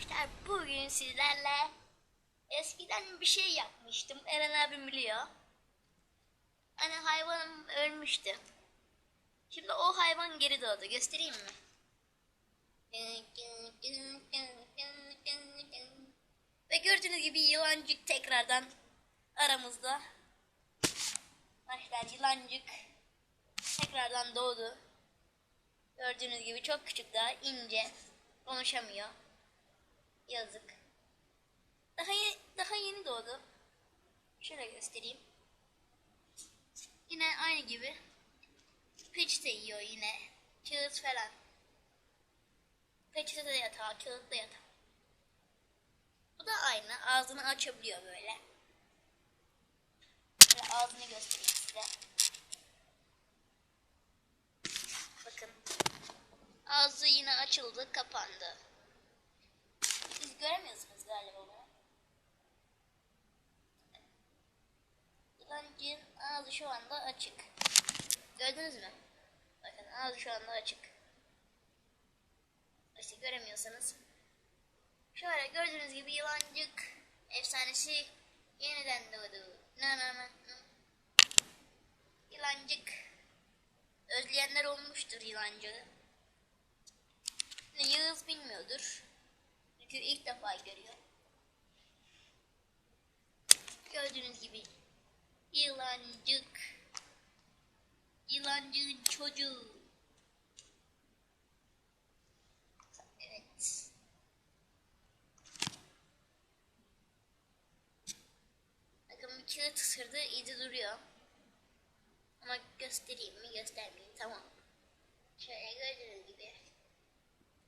arkadaşlar bugün sizlerle eskiden bir şey yapmıştım. Eren abim biliyor. Hani hayvanım ölmüştü. Şimdi o hayvan geri doğdu. Göstereyim mi? Ve gördüğünüz gibi yılancık tekrardan aramızda. Arkadaşlar yılancık tekrardan doğdu. Gördüğünüz gibi çok küçük daha ince. Konuşamıyor. Yazık. Daha ye- daha yeni doğdu. Şöyle göstereyim. Yine aynı gibi. Peçete yiyor yine. Kağıt falan. Peçete de yatağı, kağıt da yatağı. Bu da aynı. Ağzını açabiliyor böyle. Şöyle ağzını göstereyim size. Bakın. Ağzı yine açıldı, kapandı. Göremiyorsunuz galiba bunu. Yılancığın ağzı şu anda açık. Gördünüz mü? Bakın ağzı şu anda açık. İşte göremiyorsanız. Şöyle gördüğünüz gibi yılancık efsanesi yeniden doğdu. Na na. na. Yılancık. Özleyenler olmuştur yılancığı. Yağız bilmiyordur. Çünkü ilk defa görüyor. Gördüğünüz gibi yılancık. Yılancığın çocuğu. Evet. Bakın bir kağıt ısırdı iyice duruyor. Ama göstereyim mi göstermeyeyim tamam. Şöyle gördüğünüz gibi.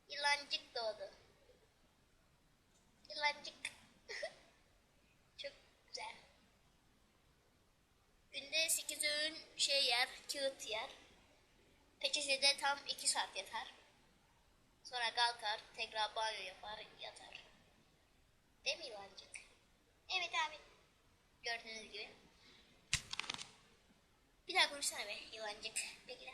Yılancık doğdu. Yılancık. Çok güzel. Günde 8 öğün şey yer, kağıt yer. Peçetede tam 2 saat yatar. Sonra kalkar, tekrar banyo yapar, yatar. Değil mi yılancık? Evet abi. Gördüğünüz gibi. Bir daha konuşsana be yılancık. Bekir.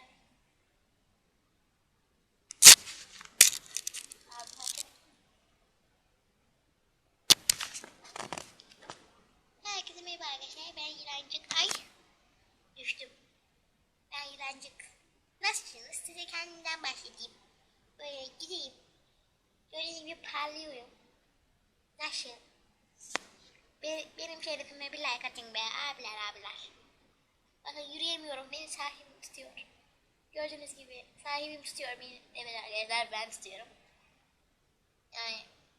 Abi hadi. Herkese merhaba arkadaşlar. Ben Yılancık. Ay. Düştüm. Yılancık. Nasılsınız? Size kendimden bahsedeyim. Böyle gideyim. Gördüğünüz gibi parlıyorum. Nasıl? Be- benim şerefime bir like atın be abiler abiler. Bakın yürüyemiyorum. Beni sahibim tutuyor. Gördüğünüz gibi sahibim tutuyor beni. Evet arkadaşlar ben tutuyorum. Yani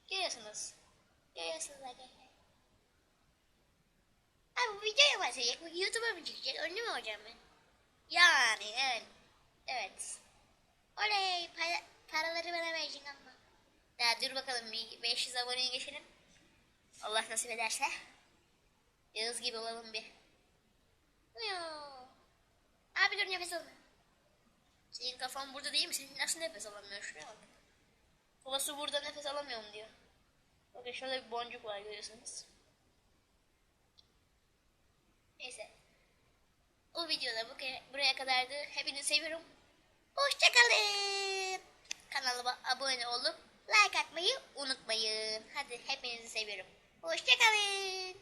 görüyorsunuz. Görüyorsunuz arkadaşlar. Abi bu videoya atacak? Bu YouTube'a mı çıkacak? Ünlü mü olacağım ben? Yani evet. Evet. Oley para, paraları bana vereceksin ama. Ya dur bakalım bir 500 aboneye geçelim. Allah nasip ederse. Yağız gibi olalım bir. Abi dur nefes al. Senin kafan burada değil mi? Senin nasıl nefes alamıyor? Şuraya bak. Babası burada nefes alamıyorum diyor. Bakın şurada bir boncuk var görüyorsunuz. Neyse. O videoda bu buraya kadardı. Hepinizi seviyorum. Hoşçakalın. Kanalıma abone olup like atmayı unutmayın. Hadi hepinizi seviyorum. Hoşçakalın.